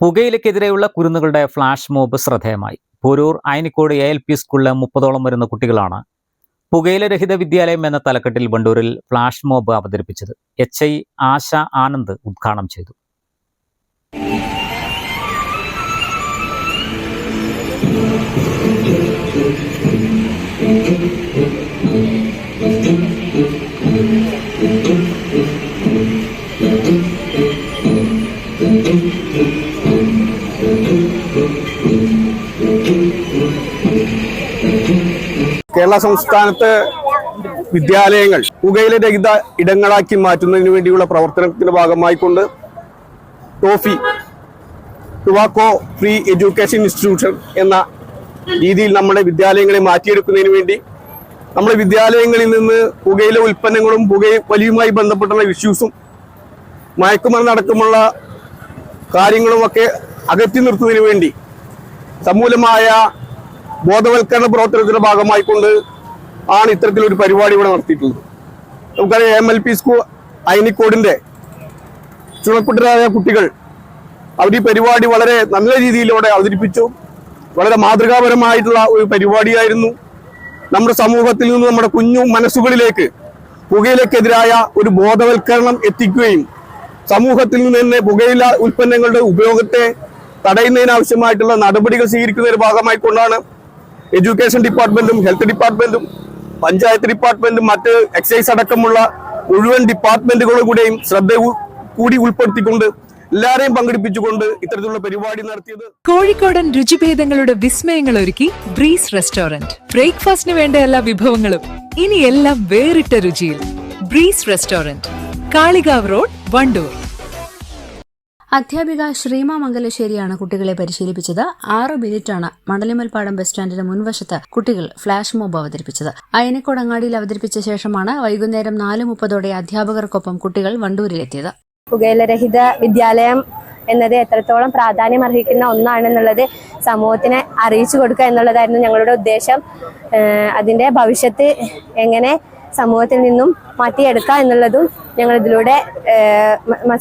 പുകയിലക്കെതിരെയുള്ള കുരുന്നുകളുടെ flash mob ശ്രദ്ധേയമായി. Porur Ayanikode A L P സ്കൂളിലെ മുപ്പതോളം വരുന്ന കുട്ടികളാണ് പുകയിലരഹിത വിദ്യാലയം എന്ന തലക്കെട്ടിൽ വണ്ടൂരിൽ ഫ്ലാഷ് മോബ് അവതരിപ്പിച്ചത്. എച്ച് ഐ ആശ ആനന്ദ് ഉദ്ഘാടനം ചെയ്തു. കേരള സംസ്ഥാനത്ത് വിദ്യാലയങ്ങൾ പുകയില രഹിത ഇടങ്ങളാക്കി മാറ്റുന്നതിന് വേണ്ടിയുള്ള പ്രവർത്തനത്തിന്റെ ഭാഗമായി കൊണ്ട് ടോഫി ടുവാക്കോ ഫ്രീ എഡ്യൂക്കേഷൻ ഇൻസ്റ്റിറ്റ്യൂഷൻ എന്ന രീതിയിൽ നമ്മുടെ വിദ്യാലയങ്ങളെ മാറ്റിയെടുക്കുന്നതിന് വേണ്ടി നമ്മുടെ വിദ്യാലയങ്ങളിൽ നിന്ന് പുകയില ഉൽപ്പന്നങ്ങളും പുകയ വലിയുമായി ബന്ധപ്പെട്ടുള്ള ഇഷ്യൂസും മയക്കുമരുന്ന് അടക്കമുള്ള കാര്യങ്ങളുമൊക്കെ അകറ്റി നിർത്തുന്നതിന് വേണ്ടി സമൂലമായ ബോധവൽക്കരണ പ്രവർത്തനത്തിന്റെ ഭാഗമായിക്കൊണ്ട് ആണ് ഇത്തരത്തിലൊരു പരിപാടി ഇവിടെ നടത്തിയിട്ടുള്ളത്. നമുക്കറിയാം എം എൽ പി സ്കൂൾ അയനിക്കോടിന്റെ ചുണക്കുട്ടരായ കുട്ടികൾ അവർ ഈ പരിപാടി വളരെ നല്ല രീതിയിലൂടെ അവതരിപ്പിച്ചു. വളരെ മാതൃകാപരമായിട്ടുള്ള ഒരു പരിപാടിയായിരുന്നു. നമ്മുടെ സമൂഹത്തിൽ നിന്ന് നമ്മുടെ കുഞ്ഞു മനസ്സുകളിലേക്ക് പുകയിലക്കെതിരായ ഒരു ബോധവൽക്കരണം എത്തിക്കുകയും സമൂഹത്തിൽ നിന്ന് തന്നെ പുകയില ഉൽപ്പന്നങ്ങളുടെ ഉപയോഗത്തെ തടയുന്നതിനാവശ്യമായിട്ടുള്ള നടപടികൾ സ്വീകരിക്കുന്ന സ്വീകരിക്കുന്നതിന്റെ ഭാഗമായിക്കൊണ്ടാണ് എഡ്യൂക്കേഷൻ ഡിപ്പാർട്ട്മെന്റും ഹെൽത്ത് ഡിപ്പാർട്ട്മെന്റും പഞ്ചായത്ത് ഡിപ്പാർട്ട്മെന്റും മറ്റ് എക്സൈസ് അടക്കമുള്ള മുഴുവൻ ഡിപ്പാർട്ട്മെന്റുകളും കൂടെയും ശ്രദ്ധ കൂടി ഉൾപ്പെടുത്തിക്കൊണ്ട് എല്ലാരെയും പങ്കെടുപ്പിച്ചുകൊണ്ട് ഇത്തരത്തിലുള്ള പരിപാടി നടത്തിയത് കോഴിക്കോടൻ രുചിഭേദങ്ങളുടെ വിസ്മയങ്ങൾ ഒരുക്കി ബ്രീസ് റെസ്റ്റോറന്റ്. ബ്രേക്ക്ഫാസ്റ്റിന് വേണ്ട എല്ലാ വിഭവങ്ങളും ഇനി എല്ലാം വേറിട്ട രുചിയിൽ. Breeze restaurant. Kalikavu road Wandoor. അധ്യാപിക ശ്രീമ മംഗലശ്ശേരിയാണ് കുട്ടികളെ പരിശീലിപ്പിച്ചത്. ആറ് മിനിറ്റാണ് മണലിമൽപ്പാടം ബസ് സ്റ്റാൻഡിന് മുൻവശത്ത് കുട്ടികൾ ഫ്ളാഷ് മോബ് അവതരിപ്പിച്ചത്. അയനക്കോട് അങ്ങാടിയിൽ അവതരിപ്പിച്ച ശേഷമാണ് വൈകുന്നേരം നാല് മുപ്പതോടെ അധ്യാപകർക്കൊപ്പം കുട്ടികൾ വണ്ടൂരിലെത്തിയത്. പുകയിലരഹിത വിദ്യാലയം എന്നത് എത്രത്തോളം പ്രാധാന്യം അർഹിക്കുന്ന ഒന്നാണെന്നുള്ളത് സമൂഹത്തിനെ അറിയിച്ചു കൊടുക്കുക എന്നുള്ളതായിരുന്നു ഞങ്ങളുടെ ഉദ്ദേശം. അതിന്റെ ഭവിഷ്യത്ത് എങ്ങനെ സമൂഹത്തിൽ നിന്നും മാറ്റിയെടുക്കുക എന്നുള്ളതും ഞങ്ങൾ ഇതിലൂടെ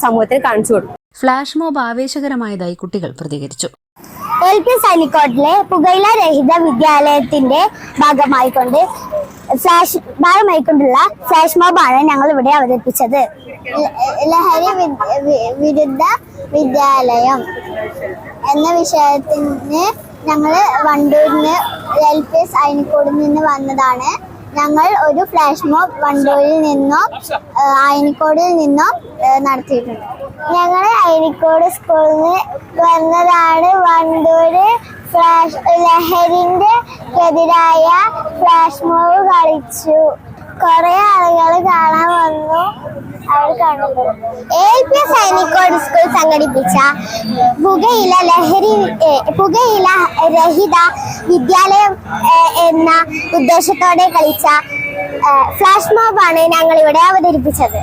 സമൂഹത്തിന് കാണിച്ചു കൊടുക്കും ഫ്ളാഷ് മോബ് ആവേശകരമായതായി കുട്ടികൾ പ്രതികരിച്ചു. എൽ പി സൈനിക്കോട്ടിലെ പുകയില രഹിത വിദ്യാലയത്തിന്റെ ഭാഗമായിക്കൊണ്ട് ഫ്ലാഷ് ഭാഗമായിക്കൊണ്ടുള്ള ഫ്ലാഷ് മോബാണ് ഞങ്ങൾ ഇവിടെ അവതരിപ്പിച്ചത്. ലഹരി വിരുദ്ധ വിദ്യാലയം എന്ന വിഷയത്തിന് ഞങ്ങൾ വണ്ടൂരിന് എൽ പി എസ് അയനിക്കോടിൽ നിന്ന് വന്നതാണ്. ഞങ്ങൾ ഒരു ഫ്ലാഷ് മോബ് വണ്ടൂരിൽ നിന്നും അയനിക്കോടിൽ നിന്നും നടത്തിയിട്ടുണ്ട്. ഞങ്ങൾ അയനിക്കോട് സ്കൂളിൽ നിന്ന് വന്നതാണ് വണ്ടൂര് ഫ്ലാഷ് ലഹരിന്റെ എതിരായ ഫ്ലാഷ് മോവ് കളിച്ചു. കുറെ ആളുകൾ കാണാൻ വന്നു. എ പി സ്കൂൾ സംഘടിപ്പിച്ച പുകയില ലഹരി പുകയില രഹിത വിദ്യാലയം എന്ന ഉദ്ദേശത്തോടെ കളിച്ച ഫ്ലാഷ് മോബാണ് ഞങ്ങൾ ഇവിടെ അവതരിപ്പിച്ചത്.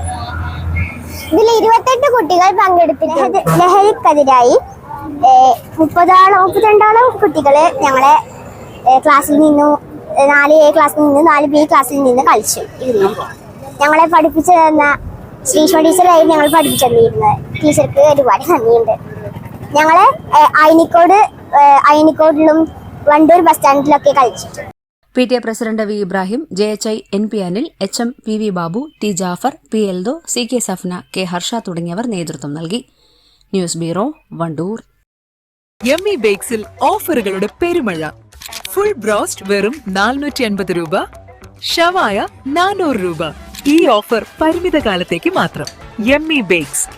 ഇതിൽ ഇരുപത്തെട്ട് കുട്ടികൾ പങ്കെടുത്തു ലഹരിക്കെതിരായി മുപ്പതോളം മുപ്പത്തിരണ്ടോളം കുട്ടികൾ ഞങ്ങളെ ക്ലാസ്സിൽ നിന്നും നാല് എ ക്ലാസ്സിൽ നിന്ന് നാല് ബി ക്ലാസ്സിൽ നിന്ന് കളിച്ചു ഇരുന്നു. ഞങ്ങളെ പഠിപ്പിച്ചു തന്ന ശ്രീഷ്മ ടീച്ചറായി ഞങ്ങൾ പഠിപ്പിച്ചു തന്നിരുന്നത്. ടീച്ചർക്ക് ഒരുപാട് നന്ദിയുണ്ട്. ഞങ്ങളെ അയനിക്കോട് അയനിക്കോടിലും വണ്ടൂർ ബസ് സ്റ്റാൻഡിലൊക്കെ കളിച്ചിട്ടുണ്ട്. P T A president V Ibrahim J H I N P Anil H M P V Babu T Jaffar P Eldho C K Safna K Harsha തുടങ്ങിയവർ നേതൃത്വം നൽകി. News bureau Wandoor. യമ്മി ബേക്സിൽ ഓഫറുകളുടെ പെരുമഴ. Full broast വെറും നാനൂറ്റി അൻപത് രൂപ. ഷവായ നാനൂറ് രൂപ. ഈ ഓഫർ പരിമിത കാലത്തേക്ക് മാത്രം yummy bakes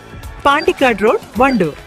Pandikkad road Wandoor.